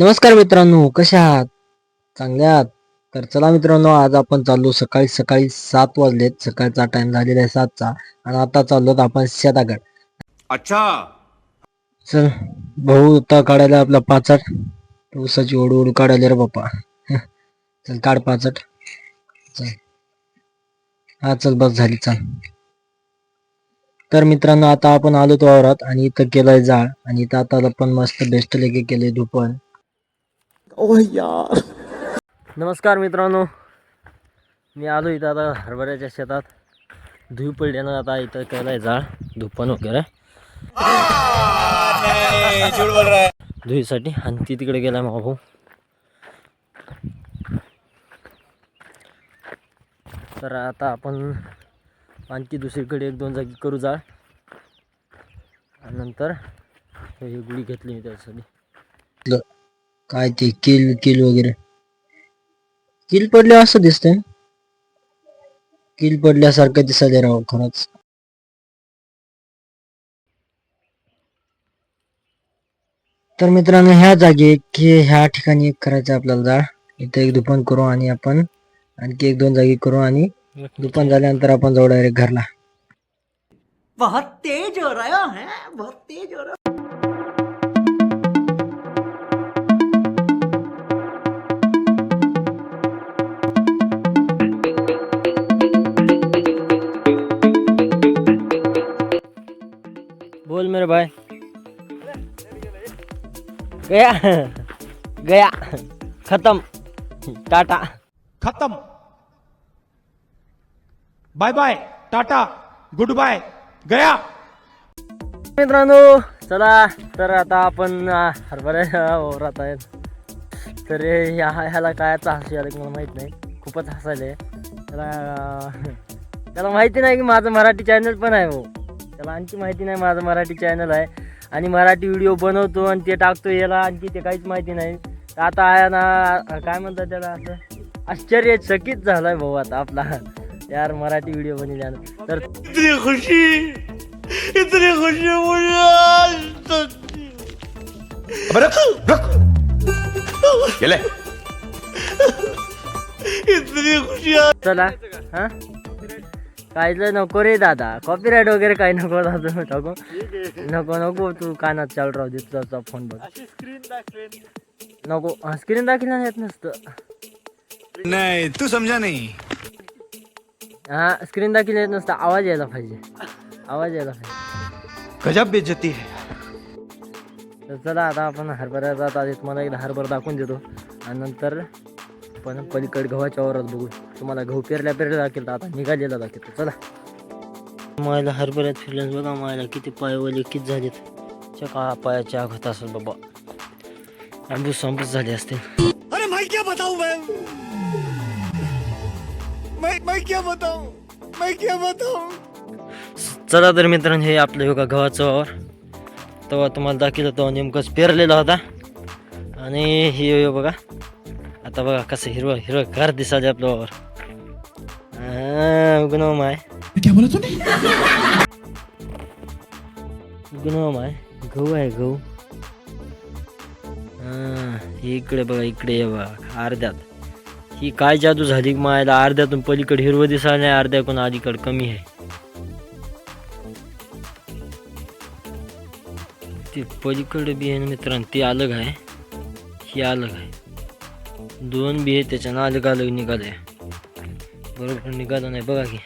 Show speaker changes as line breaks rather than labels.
नमस्कार मित्रांनो कसे आहात? चांगले आहात? तर चला मित्रांनो आज आपण चाललो सकाळी सकाळी सात वाजलेत. सकाळचा टाइम झालेला आहे सातचा आणि आता चाललो आपण शेताकडे.
अच्छा.
चल भाऊ आता काढायला आपला पाचट. ऊसाची ओढू ओढू काढायला रे बाप्पा. चल काढ पाचट. चल. हा चल बस झाली चल. तर मित्रांनो आता आपण आलो तो वावरात आणि इथं केलंय जाळ आणि इथं आता आपण मस्त बेस्ट लेके केले यार नमस्कार मित्रांनो. मी आलो इथं आता हरभऱ्याच्या शेतात. धुई पडल्यानं आता इथं केलाय जाळ धुपण वगैरे. धुईसाठी आणि ती तिकडे गेलाय मग भाऊ. तर आता आपण आणखी दुसरीकडे एक दोन जागी करू जाळ आणि नंतर ही गुढी घेतली मी त्यासाठी. काय ते किल किल वगैरे. किल पडले असं दिसतंय. किल पडल्यासारखं दिसायला राव खरंच. तर मित्रांनो ह्या जागी की ह्या ठिकाणी एक करायचं आपल्याला जाळ. इथे एक दुकान करू आणि आपण आणखी एक दोन जागी करू आणि दुकान झाल्यानंतर आपण जाऊ डायरेक्ट घरला.
बहुत तेज हो रहा है बहुत तेज हो रहा
मेरे भाई। गया। गया। खत्म। टाटा।
खत्म। Bye bye tata. Good bye. गया।
मित्रांनो चला तर आता आपण अं, हरभऱ्याच्या वावरात आहेत. तर हे- ह्या ह्याला काय हसू आलं की मला माहीत नाही. खूपच हसायले त्याला त्याला माहिती नाही की माझं मराठी चॅनल पण आहे हो. त्याला आणखी माहिती नाही माझं मराठी चॅनल आहे. आणि मराठी व्हिडिओ बनवतो आणि ते टाकतो याला आणखी ते काहीच माहिती नाही. तर आता आहे ना काय म्हणतात त्याला असं आश्चर्यचकित झालाय भाऊ आता आपला. यार मराठी व्हिडिओ बनवल्यानं तर
इतनी खुशी इतनी खुशी मुझे आज तक
अबे रुक रुक ये ले।
इतनी खुशी
चला हा? काहीच नको रे दादा. कॉपीराईट वगैरे काही नको दादा. नको. नको नको. तू कानात चालू राहू दे. तुझा फोन बघ. नको. स्क्रीन दाखल येत नसतं.
नहीं तू समझा नहीं.
हा स्क्रीन दाखल येत नसतं. आवाज यायला पाहिजे. आवाज यायला पाहिजे.
गजब बेइज्जती है.
तर चला आता आपण हरभरा जात आधी तुम्हाला एकदा हरभरा दाखवून देतो. आणि नंतर आपण पलीकडे गव्हाच्या वरात बघू. तुम्हाला गहू पेरल्या पेरल्या दाखल आता निघालेला दाखवतो चला. मायला हरभऱ्यात फिरल्यास बघा मायला किती पायवले किती झालेत. चका पायाच्या आघात असेल बाबा. आंबूस आंबूस झाले असते.
अरे मैं क्या बताऊं मैं? मैं मैं क्या बताऊं? मैं क्या बताऊं?
चला तर मित्रांनो हे आपलं योगा गव्हाचं वावर. तेव्हा तुम्हाला दाखवलं तेव्हा नेमकंच पेरलेला होता. आणि हे हे बघा आता बघा कसं हिरवं हिरवं गार दिसाले आपलं वावर हा, उगणं माय. उगणं माय. गहू आहे गहू. इकडे बघा इकडे ये बघा अर्ध्यात. ही काय जादू झाली मायला? अर्ध्यातून पलीकडे हिरवं दिसायला नाही अर्ध्याकडून अलीकडे कमी आहे. ते पलीकडे बी आहे ना मित्रांनो ते अलग आहे. ही अलग आहे. दोन बी आहे त्याच्यानं अलग अलग निघाले बरोबर निघालं नाही बघा की.